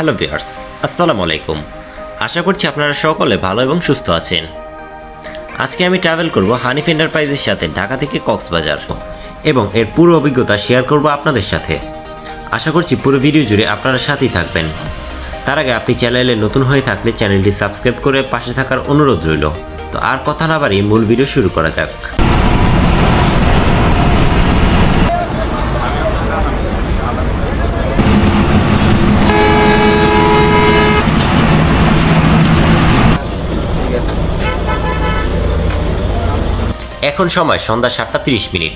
Hello viewers, আসসালামু আলাইকুম। আশা করছি আপনারা সকলে ভালো এবং সুস্থ আছেন। আজকে আমি ট্রাভেল করব হানিফ এন্টারপ্রাইজের সাথে ঢাকা থেকে কক্সবাজার এবং এর পুরো অভিজ্ঞতা শেয়ার করব আপনাদের সাথে। আশা করছি পুরো ভিডিও জুড়ে আপনারা সাথেই থাকবেন। তার আগে আপনি চ্যানেলে নতুন হয়ে থাকলে চ্যানেলটি সাবস্ক্রাইব করে পাশে থাকার অনুরোধ রইল। তো আর কথা না বাড়িয়ে মূল ভিডিও শুরু করা যাক। এখন সময় সন্ধ্যা সাতটা তিরিশ মিনিট।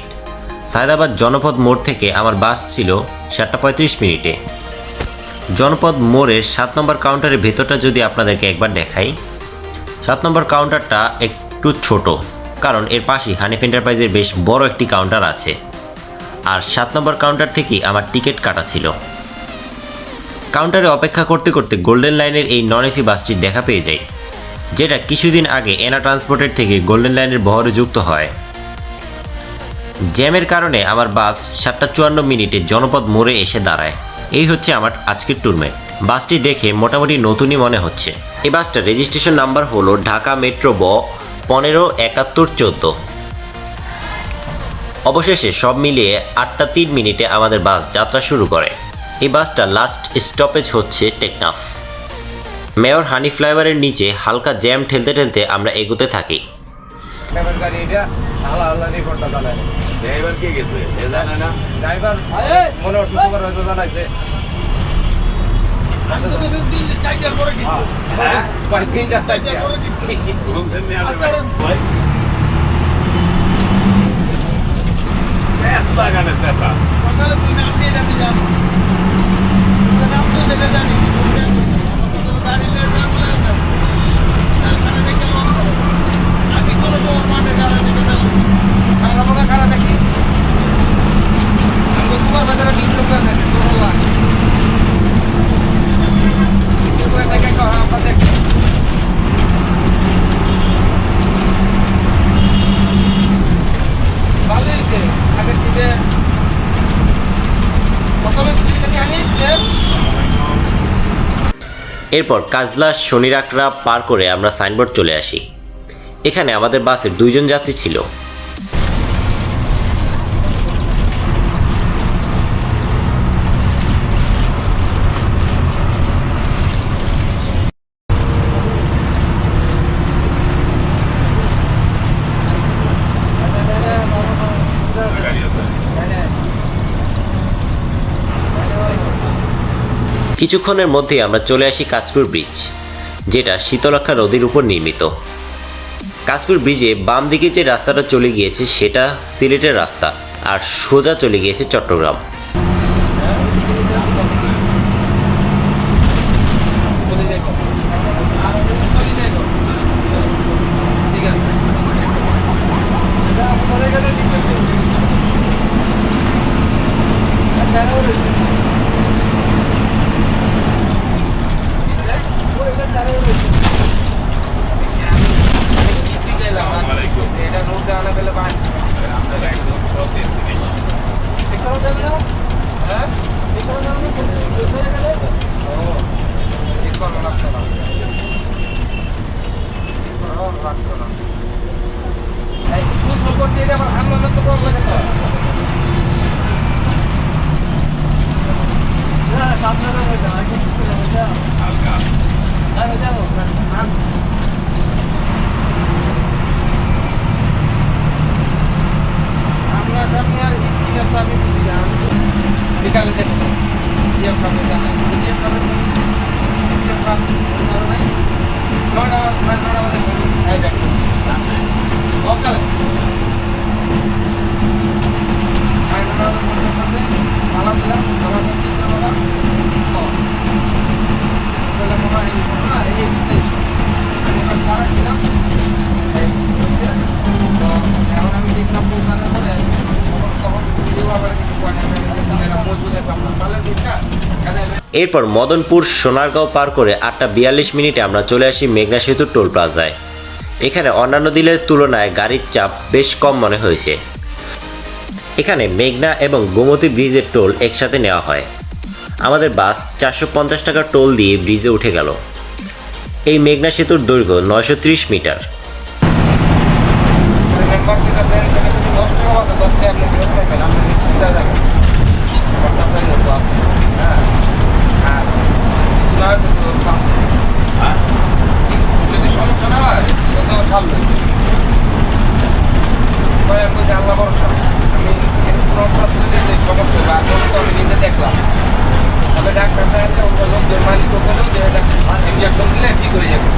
সায়দাবাদ জনপদ মোড় থেকে আমার বাস ছিল সাতটা পঁয়ত্রিশ মিনিটে। জনপদ মোড়ের সাত নম্বর কাউন্টারের ভেতরটা যদি আপনাদেরকে একবার দেখাই। সাত নম্বর কাউন্টারটা একটু ছোট, কারণ এর পাশেই হানিফ এন্টারপ্রাইজের বেশ বড় একটি কাউন্টার আছে। আর সাত নম্বর কাউন্টার থেকেই আমার টিকিট কাটা ছিল। কাউন্টারে অপেক্ষা করতে করতে গোল্ডেন লাইনের এই নন এসি বাসটির দেখা পেয়ে যাই। যেটা কিছুদিন আগে এনা ট্রান্সপোর্টের থেকে গোল্ডেন লাইনের বহরে যুক্ত হয়। জ্যামের কারণে আমার বাস সাতটা চুয়ান্ন মিনিটে জনপদ মোড়ে এসে দাঁড়ায়। এই হচ্ছে আমার আজকের ট্যুরমেট বাসটি দেখে মোটামুটি নতুনই মনে হচ্ছে। এই বাসটার রেজিস্ট্রেশন নাম্বার হলো ঢাকা মেট্রো ব পনেরো একাত্তর চোদ্দ। অবশেষে সব মিলিয়ে আটটা তিন মিনিটে আমাদের বাস যাত্রা শুরু করে। এই বাসটা লাস্ট স্টপেজ হচ্ছে টেকনাফ। মেয়র হানি ফ্লাইওভারের নিচে হালকা জ্যাম ঠেলতে ঠেলতে আমরা এগোতে থাকি। ড্রাইভার কে গেছে? এ জানে না ড্রাইভার মনে অসুস্থ করে হয়তো জানাইছে হ্যাঁ কয় তিনটা চারটা ঘুমছেন নি আপনি ভাই? ব্যস্ত গানে সেটা খারাপ নাকি আমি সুপার বাজারে ডিপ্লো করে থাকি সুপার ডিপ্লো করে দেখে আমরা দেখি ভালো হয়েছে আগের দিকে প্রথমে তুই আনি এরপর কাজলা শনিরাকড়া পার করে আমরা সাইনবোর্ড চলে আসি। এখানে আমাদের বাসের দুইজন যাত্রী ছিল। কিছুক্ষণের মধ্যেই আমরা চলে আসি কাজপুর ব্রিজ, যেটা শীতলক্ষা নদীর উপর নির্মিত। কাজপুর ব্রিজে বাম দিকে যে রাস্তাটা চলে গিয়েছে, সেটা সিলেটের রাস্তা, আর সোজা চলে গিয়েছে চট্টগ্রাম। এটা নোট দেওয়া পেলে পাই আপনারা একদম সব দিয়ে জিনিস এখানেও যাবে। না হ্যাঁ এখানেও যাবে। না কোথায় গেলে ও ঠিক করো লাগতো না ঠিক করো লাগতো না এই কুল সম্পর্ক দিয়ে আবার হামলা তো প্রবলেম লাগে তো হালকা আমরা সামনে আর স্ক্রিনের তো আমি বুঝি না আমি বিকালে দেখব ডিএম সামনে জানাই ডিএম সামনে ডিএম সামনে নাই নয়টা সাড়ে নয়টা বাজে এই দেখো সকালে সাড়ে নয়টা বাজে মধ্যে সালাম দিলাম সালাম দিয়ে চিন্তা করলাম তাহলে মনে হয় এই ঘটনা এই উদ্দেশ্য আমি এবার দাঁড়াচ্ছিলাম এই হচ্ছে তো এখন আমি দেখলাম পৌঁছানোর পরে তখন তখন কেউ আবার কিছু করে না আমি মজুদ দেখলাম না তাহলে দিকটা এখানে এরপর মদনপুর সোনারগাঁও পার করে আটটা বিয়াল্লিশ মিনিটে আমরা চলে আসি মেঘনা সেতু টোল প্লাজায়। এখানে অন্যান্য দিনের তুলনায় গাড়ির চাপ বেশ কম মনে হয়েছে। এখানে মেঘনা এবং গোমতী ব্রিজের টোল একসাথে নেওয়া হয়। আমাদের বাস চারশো পঞ্চাশ টাকা টোল দিয়ে ব্রিজে উঠে গেল। এই মেঘনা সেতুর দৈর্ঘ্য নয়শো ত্রিশ মিটার বাঁচে দশ টাকা আপনি ফেরত পাইবেন আপনি নিশ্চিত হয়ে যাবেন পঞ্চাশ টাকা তো আছে হ্যাঁ আর কিছু না হয় তো তো পাঁচ হ্যাঁ যদি সমস্যা না হয় তত সামনে। বলছি আল্লাহ ভরসা? আমি কোনো অপরাধ যে সমস্যা বা তো আমি নিজে দেখলাম। তবে ডাক্তার অন্য লোকদের বলেও যে এটা ইঞ্জেকশন দিলে ঠিক হয়ে যাবে।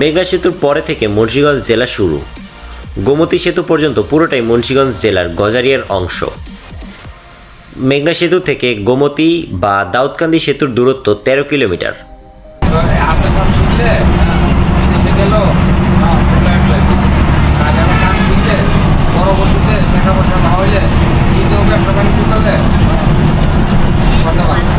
মেঘনা সেতুর পরে থেকে মুন্সিগঞ্জ জেলা শুরু। গোমতী সেতু পর্যন্ত পুরোটাই মুন্সিগঞ্জ জেলার গজারিয়ার অংশ। মেঘনা সেতু থেকে গোমতী বা দাউদকান্দি সেতুর দূরত্ব তেরো কিলোমিটার। হাতে কাম শিখলে বিদেশে গেল আর এখন কাম শিখলে পরবর্তীতে টাকা পয়সা না হইলে নিজেও ব্যবসা বাণিজ্য করলে করতে পারবে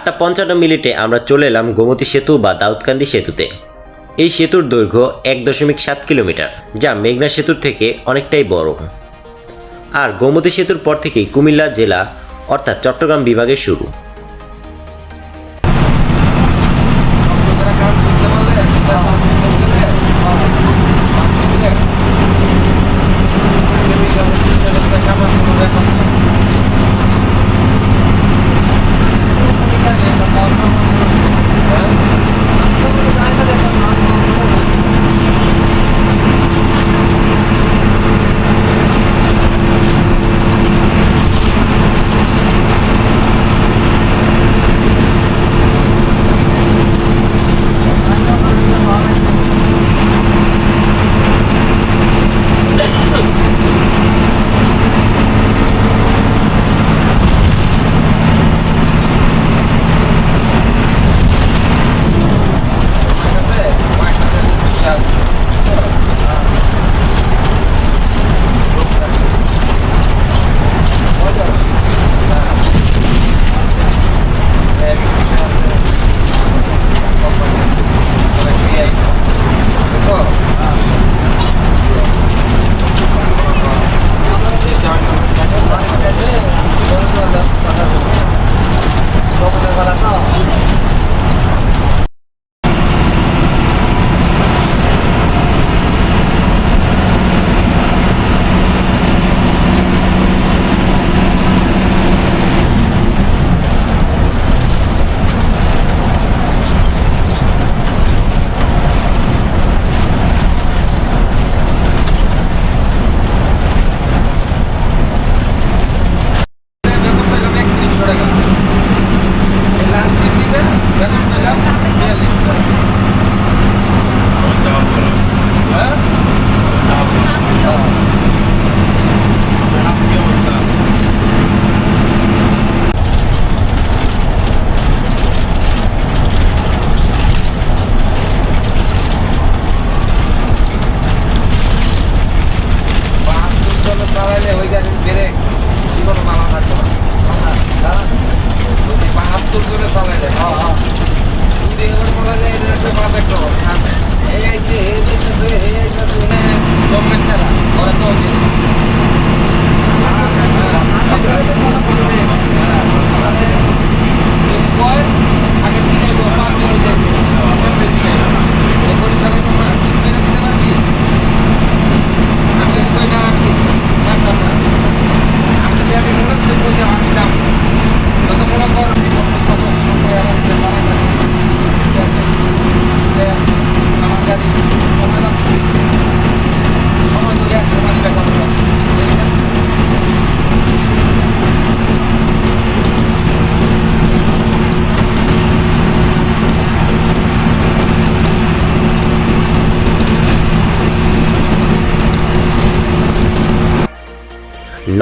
আটটা পঞ্চান্ন মিনিটে আমরা চলে এলাম গোমতী সেতু বা দাউদকান্দি সেতুতে। এই সেতুর দৈর্ঘ্য এক দশমিক সাত কিলোমিটার, যা মেঘনা সেতুর থেকে অনেকটাই বড়। আর গোমতী সেতুর পর থেকেই কুমিল্লা জেলা, অর্থাৎ চট্টগ্রাম বিভাগে শুরু।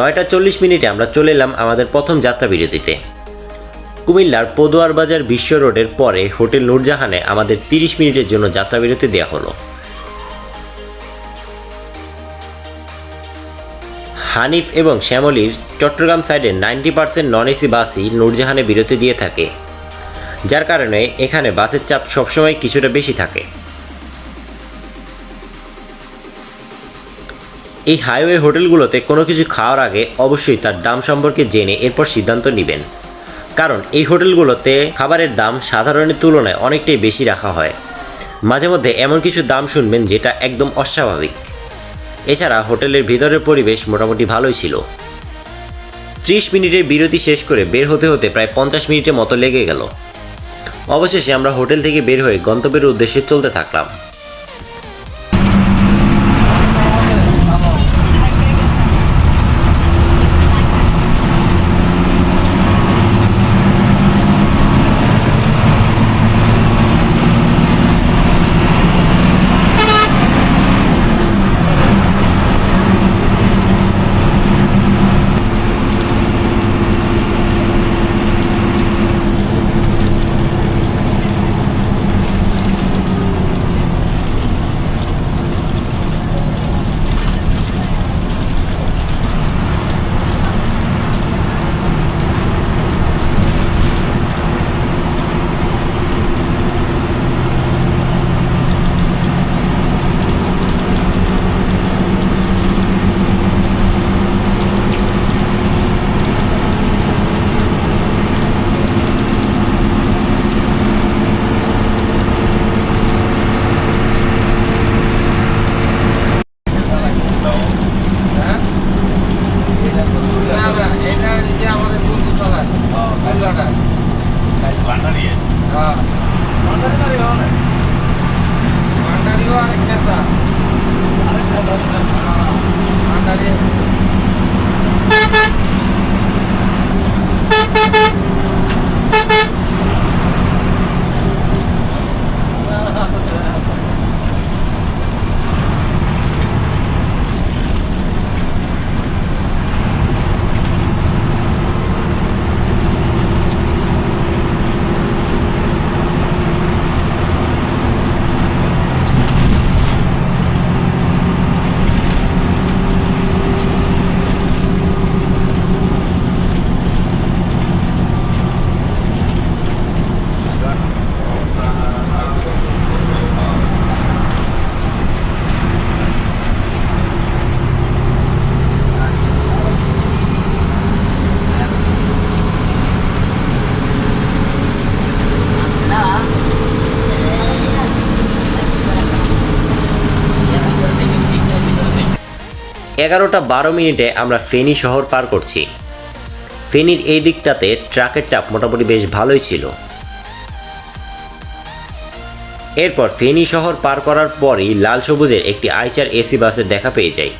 নয়টা চল্লিশ মিনিটে আমরা চলে এলাম আমাদের প্রথম যাত্রা বিরতিতে। কুমিল্লার পদুয়ার বাজার বিশ্ব রোডের পরে হোটেল নূরজাহানে আমাদের তিরিশ মিনিটের জন্য যাত্রা বিরতি দেওয়া হলো। হানিফ এবং শ্যামলির চট্টগ্রাম সাইডে নাইনটি পার্সেন্ট নন এসি বাসই নূরজাহানে বিরতি দিয়ে থাকে, যার কারণে এখানে বাসের চাপ সবসময় কিছুটা বেশি থাকে। এই হাইওয়ে হোটেলগুলোতে কোনো কিছু খাওয়ার আগে অবশ্যই তার দাম সম্পর্কে জেনে এরপর সিদ্ধান্ত নেবেন। কারণ এই হোটেলগুলোতে খাবারের দাম সাধারণের তুলনায় অনেকটাই বেশি রাখা হয়। মাঝে মধ্যে এমন কিছু দাম শুনবেন যেটা একদম অস্বাভাবিক। এছাড়া হোটেলের ভিতরের পরিবেশ মোটামুটি ভালোই ছিল। ত্রিশ মিনিটের বিরতি শেষ করে বের হতে হতে প্রায় পঞ্চাশ মিনিটের মতো লেগে গেল। অবশেষে আমরা হোটেল থেকে বের হয়ে গন্তব্যের উদ্দেশ্যে চলতে থাকলাম। এগারোটা বারো মিনিটে আমরা ফেনী শহর পার করছি। ফেনীর এই দিকটাতে ট্রাকের চাপ মোটামুটি বেশ ভালোই ছিল। এরপর ফেনী শহর পার করার পরই লাল সবুজের একটি আইচার এসি বাসের দেখা পেয়ে যাই।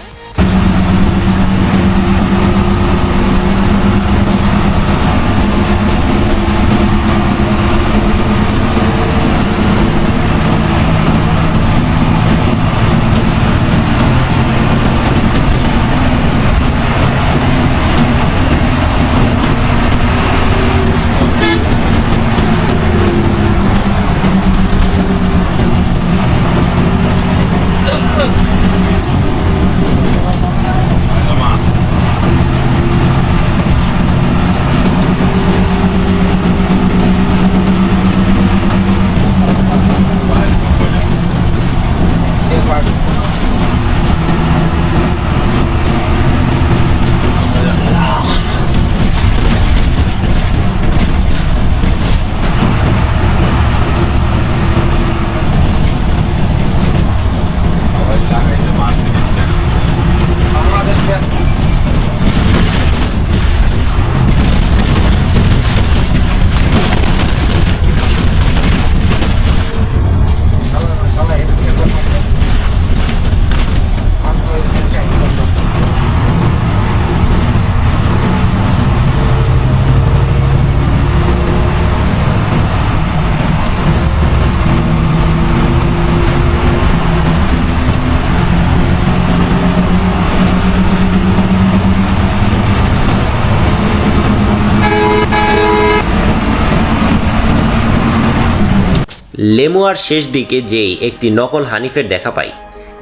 লেমুয়ার শেষ দিকে যেই একটি নকল হানিফের দেখা পাই।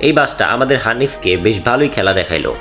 এই বাসটা আমাদের হানিফকে বেশ ভালোই খেলা দেখাইলো।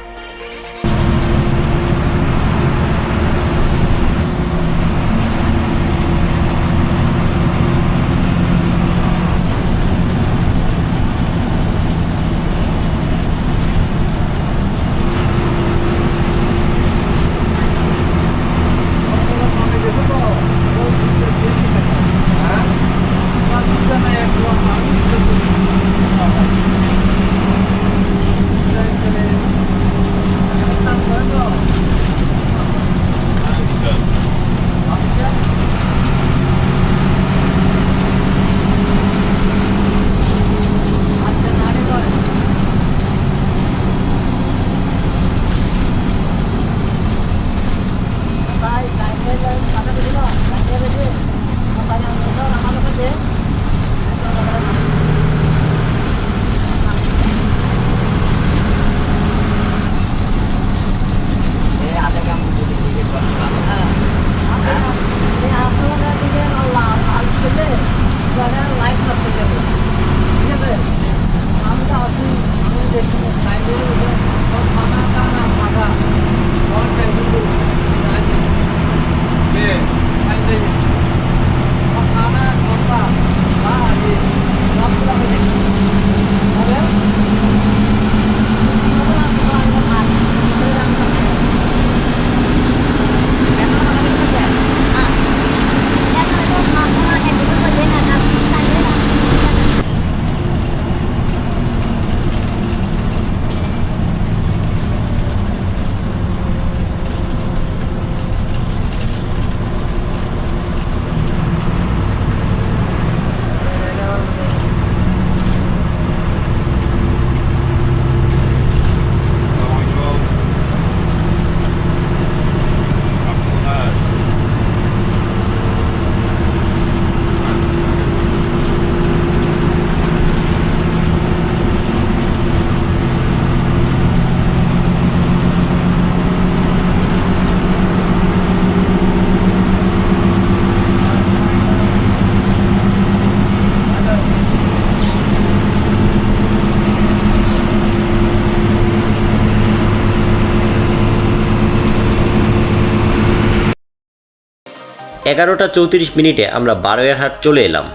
এগারোটা চৌত্রিশ মিনিটে আমরা বারোয়ারহাট চলে এলাম।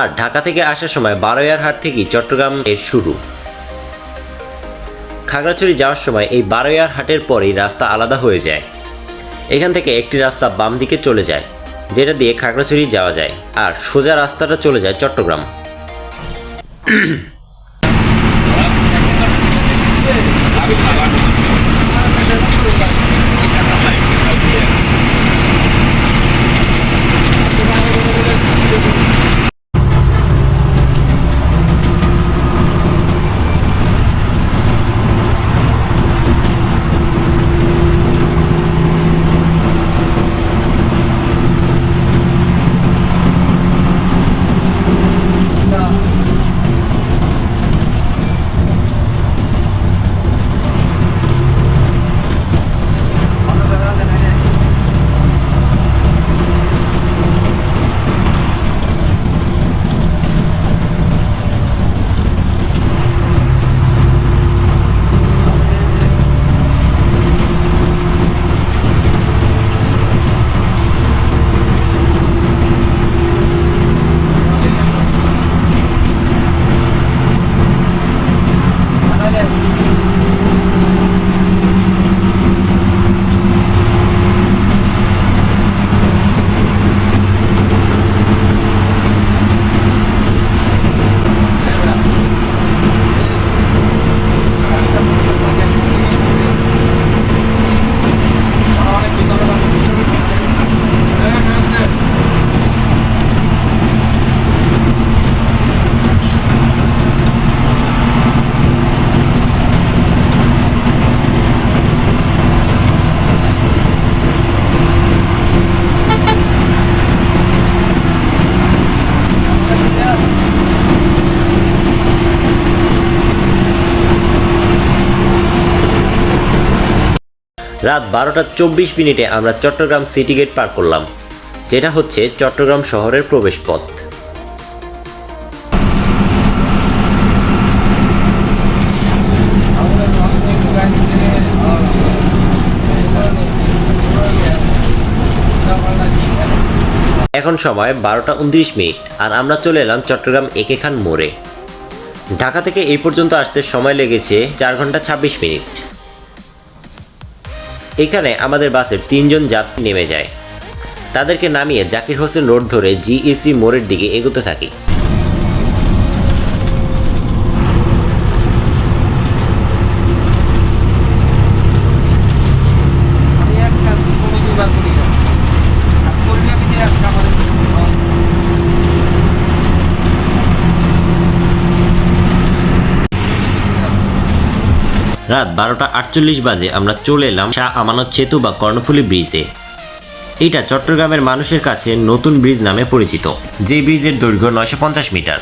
আর ঢাকা থেকে আসার সময় বারোয়ারহাট থেকেই চট্টগ্রাম এর শুরু। খাগড়াছড়ি যাওয়ার সময় এই বারোয়ারহাটের পরেই রাস্তা আলাদা হয়ে যায়। এখান থেকে একটি রাস্তা বাম দিকে চলে যায়, যেটা দিয়ে খাগড়াছড়ি যাওয়া যায়, আর সোজা রাস্তাটা চলে যায় চট্টগ্রাম। রাত বারোটা চব্বিশ মিনিটে আমরা চট্টগ্রাম সিটি গেট পার করলাম, যেটা হচ্ছে চট্টগ্রাম শহরের প্রবেশপথ। এখন সময় বারোটা উনত্রিশ মিনিট, আর আমরা চলে এলাম চট্টগ্রাম একে খান মোড়ে। ঢাকা থেকে এই পর্যন্ত আসতে সময় লেগেছে চার ঘণ্টা ছাব্বিশ মিনিট। এখানে আমাদের বাসের তিনজন যাত্রী নেমে যায়। তাদেরকে নামিয়ে জাকির হোসেন রোড ধরে জিইসি মোড়ের দিকে এগোতে থাকি আমি এক কাজ কোনো দুবার করি না আর করলে আমি যে এক খাবারে রাত বারোটা আটচল্লিশ বাজে আমরা চলে এলাম শাহ আমানত সেতু বা কর্ণফুলী ব্রিজে। এটা চট্টগ্রামের মানুষের কাছে নতুন ব্রিজ নামে পরিচিত। যে ব্রিজের দৈর্ঘ্য নয়শো পঞ্চাশ মিটার।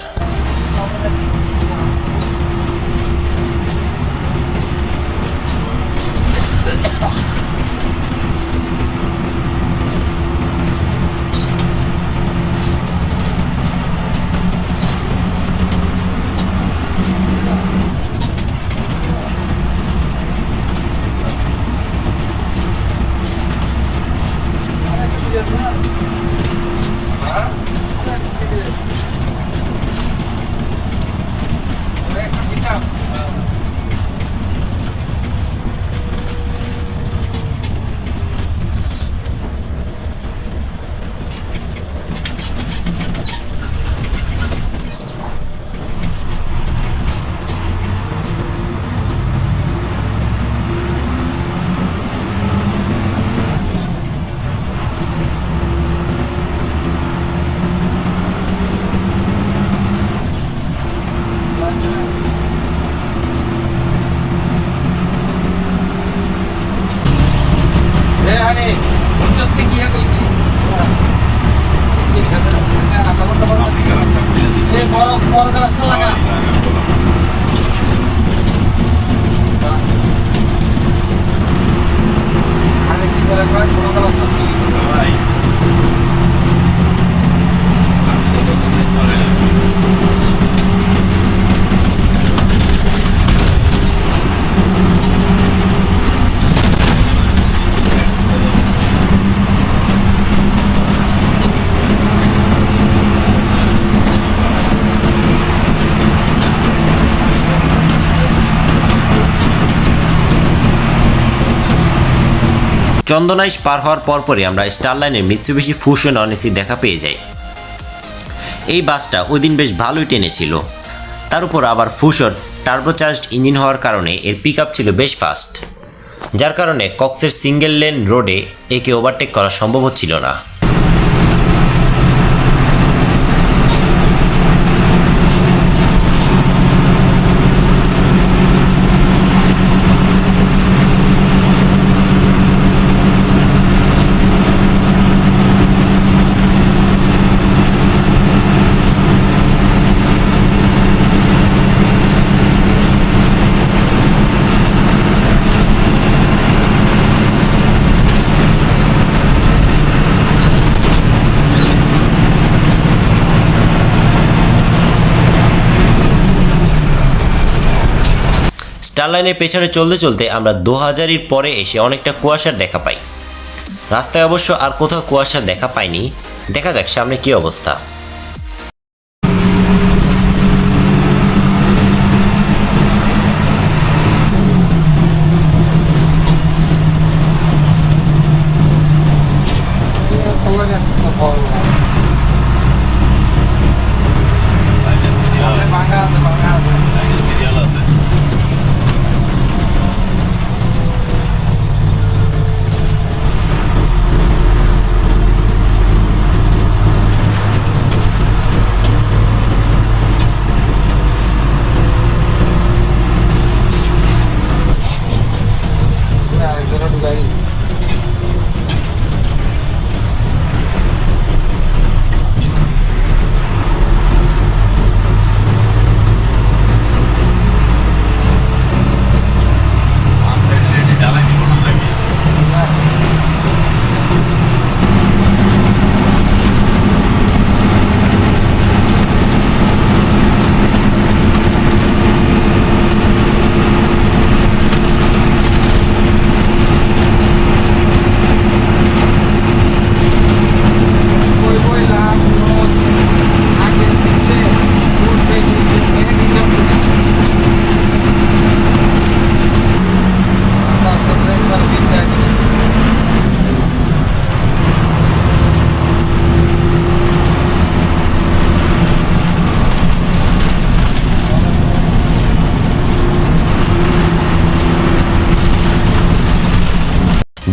চন্দনাইশ পার হওয়ার পরপরই আমরা স্টার লাইনের মিৎসুবিশি ফুশন অনেসি দেখা পেয়ে যাই। এই বাসটা ওই দিন বেশ ভালোই টেনেছিল। তার উপর আবার ফুশর টার্বোচার্জড ইঞ্জিন হওয়ার কারণে এর পিক ছিল বেশ ফাস্ট যার কারণে কক্সের সিঙ্গেল লেন রোডে একে ওভারটেক করা সম্ভব হচ্ছিল না। স্টারলাইনের পেছনে চলতে চলতে আমরা দু হাজারির পরে এসে অনেকটা কুয়াশার দেখা পাই। রাস্তায় অবশ্য আর কোথাও কুয়াশার দেখা পাইনি। দেখা যাক সামনে কী অবস্থা ভাঙা আছে ভাঙা আছে সিরিয়াল আছে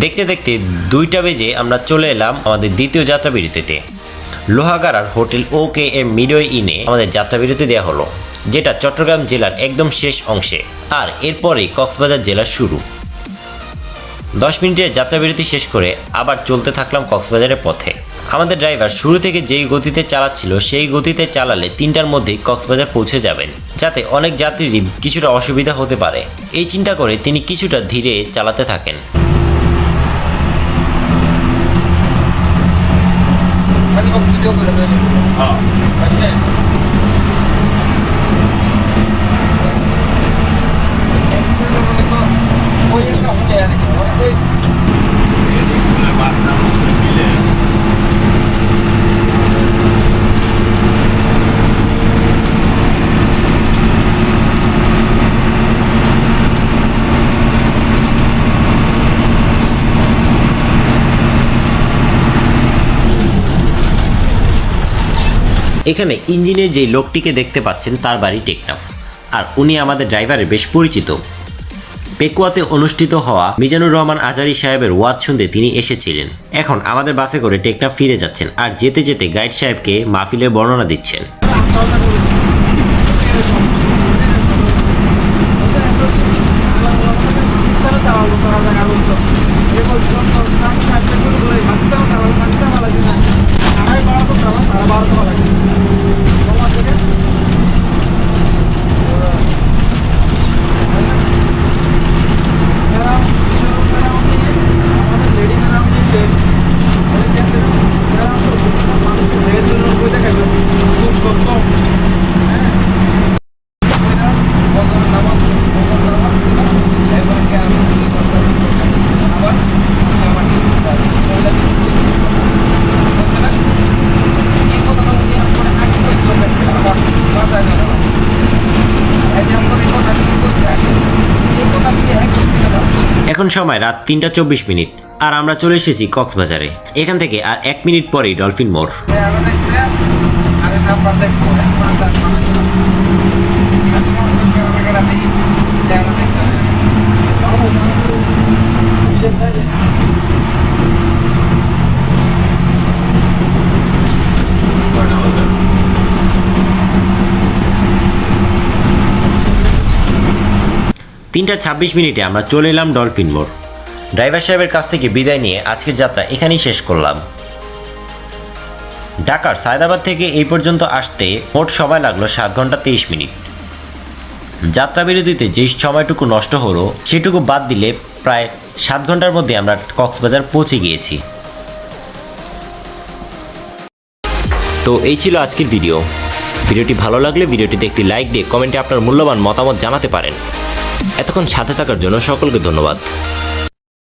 দেখতে দেখতে দুইটা বেজে আমরা চলে এলাম আমাদের দ্বিতীয় যাত্রা বিরতিতে লোহাগাড়ার hotel O K M midway ইনে আমাদের যাত্রা বিরতি দেওয়া হলো, যেটা চট্টগ্রাম জেলার একদম শেষ অংশে। আর এরপরেই কক্সবাজার জেলার শুরু। দশ মিনিটের যাত্রাবিরতি শেষ করে আবার চলতে থাকলাম কক্সবাজারের পথে। আমাদের ড্রাইভার শুরু থেকে যেই গতিতে চালাচ্ছিল, সেই গতিতে চালালে তিনটার মধ্যেই কক্সবাজার পৌঁছে যাবেন, যাতে অনেক যাত্রীরই কিছুটা অসুবিধা হতে পারে। এই চিন্তা করে তিনি কিছুটা ধীরে চালাতে থাকেন। খালি কম ভিডিও করে দেবে হ্যাঁ আসে ওই একটা হলে আর ওই স্কুলের বাসটা মিলে এখানে ইঞ্জিনে যে লোকটিকে দেখতে পাচ্ছেন, তার বাড়ি টেকনাফ। আর উনি আমাদের ড্রাইভারের বেশ পরিচিত। পেকুয়াতে অনুষ্ঠিত হওয়া মিজানুর রহমান আজারি সাহেবের ওয়াজ শুনতে তিনি এসেছিলেন। এখন আমাদের বাসে করে টেকনাফ ফিরে যাচ্ছেন আর যেতে যেতে গাইড সাহেবকে মাহফিলের বর্ণনা দিচ্ছেন। সময় রাত তিনটা চব্বিশ মিনিট। আর আমরা চলে এসেছি কক্সবাজারে। এখান থেকে আর এক মিনিট পরেই ডলফিন মোড়। দেখি আমরা দেখতে হবে কয়টা বাজে তিনটা ছাব্বিশ মিনিটে আমরা চলে এলাম ডলফিন মোড়। ড্রাইভার সাহেবের কাছ থেকে বিদায় নিয়ে আজকের যাত্রা এখানেই শেষ করলাম। ঢাকার সায়দাবাদ থেকে এই পর্যন্ত আসতে মোট সময় লাগল সাত ঘণ্টা তেইশ মিনিট। যাত্রা বিরতিতে যে সময়টুকু নষ্ট হলো, সেটুকু বাদ দিলে প্রায় সাত ঘণ্টার মধ্যে আমরা কক্সবাজার পৌঁছে গিয়েছি। তো এই ছিল আজকের ভিডিও। ভিডিওটি ভালো লাগলে ভিডিওটিতে একটি লাইক দিয়ে কমেন্টে আপনার মূল্যবান মতামত জানাতে পারেন। এতক্ষণ সাথে থাকার জন্য সকলকে ধন্যবাদ।